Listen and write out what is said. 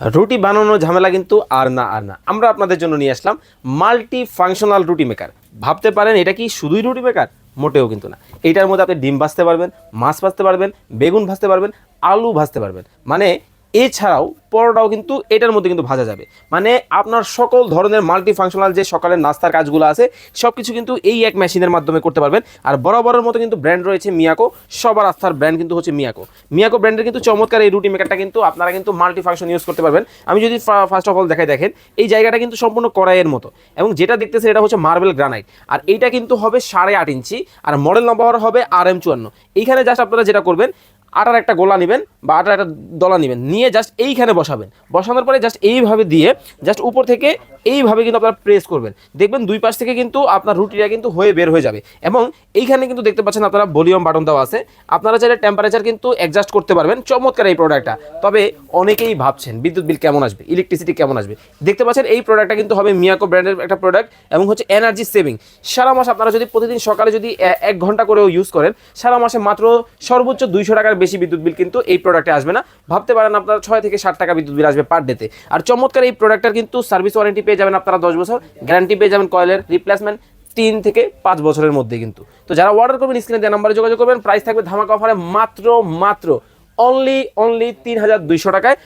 রুটি বানানোর ঝামেলা কিন্তু আর না আর না। আমরা আপনাদের জন্য নিয়ে আসলাম মাল্টি ফাংশনাল রুটি মেকার ভাবতে পারেন, এটা কি শুধুই রুটি মেকার মোটেও কিন্তু না। এটার মধ্যে আপনি ডিম ভাজতে পারবেন, মাছ ভাজতে পারবেন, বেগুন ভাজতে পারবেন, আলু ভাজতে পারবেন। মানে এছাড়াও পরোটাও কিন্তু এটার মধ্যে কিন্তু ভাজা যাবে। মানে আপনার সকল ধরনের মাল্টি ফাংশনাল যে সকালের নাস্তার কাজগুলো আছে সব কিছু কিন্তু এই এক মেশিনের মাধ্যমে করতে পারবেন। আর বরাবরের মতো কিন্তু ব্র্যান্ড রয়েছে মিয়াকো সবার আস্থার ব্র্যান্ড কিন্তু হচ্ছে মিয়াকো মিয়াকো ব্র্যান্ডের কিন্তু চমৎকার এই রুটি মেকারটা কিন্তু আপনারা কিন্তু মাল্টি ফাংশন ইউজ করতে পারবেন। আমি যদি ফার্স্ট অফ অল দেখাই, দেখেন, এই জায়গাটা কিন্তু সম্পূর্ণ কড়াইয়ের মতো। এবং যেটা দেখতেছে এটা হচ্ছে মার্বেল গ্রানাইট আর এইটা কিন্তু হবে সাড়ে আট ইঞ্চি, আর মডেল নম্বর হবে আর এম চুয়ান্ন। এইখানে জাস্ট আপনারা যেটা করবেন আটার একটা গোলা নেবেন বা আটার একটা দলা নেবেন। নিয়ে জাস্ট এইখানে বসাবেন। বসানোর পরে জাস্ট এইভাবে দিয়ে জাস্ট উপর থেকে এইভাবে কিন্তু আপনারা প্রেস করবেন। দেখবেন দুই পাশ থেকে কিন্তু আপনার রুটিটা কিন্তু হয়ে বের হয়ে যাবে এবং এইখানে কিন্তু দেখতে পাচ্ছেন আপনারা ভলিউম বাটন দেওয়া আছে। আপনারা চাইলে টেম্পারেচার কিন্তু অ্যাডজাস্ট করতে পারবেন চমৎকার এই প্রোডাক্টটা তবে অনেকেই ভাবছেন, বিদ্যুৎ বিল কেমন আসবে? ইলেকট্রিসিটি কেমন আসবে? দেখতে পাচ্ছেন এই প্রোডাক্টটা কিন্তু হবে মিয়াকো ব্র্যান্ডের একটা প্রোডাক্ট এবং হচ্ছে এনার্জি সেভিং সারা মাস আপনারা যদি প্রতিদিন সকালে যদি এক ঘণ্টা করেও ইউজ করেন, সারা মাসে মাত্র সর্বোচ্চ দুইশো টাকার বেশি বিদ্যুৎ বিল কিন্তু এই প্রোডাক্টে আসবে না। ভাবতে পারেন আপনারা ছয় থেকে ষাট টাকা বিদ্যুৎ বিল আসবে পার ডেতে আর চমৎকার এই প্রোডাক্টটার কিন্তু সার্ভিস ওয়ারেন্টি পেয়ে যাবেন আপনারা দশ বছর গ্যারান্টি পেয়ে যাবেন কয়েলের রিপ্লেসমেন্ট তিন থেকে পাঁচ বছরের মধ্যে কিন্তু। তো যারা অর্ডার করবেন স্ক্রিনে দেওয়া নাম্বারে যোগাযোগ করবেন প্রাইস থাকবে ধামাকা অফারে মাত্র মাত্র অনলি অনলি তিন হাজার দুইশো টাকায়।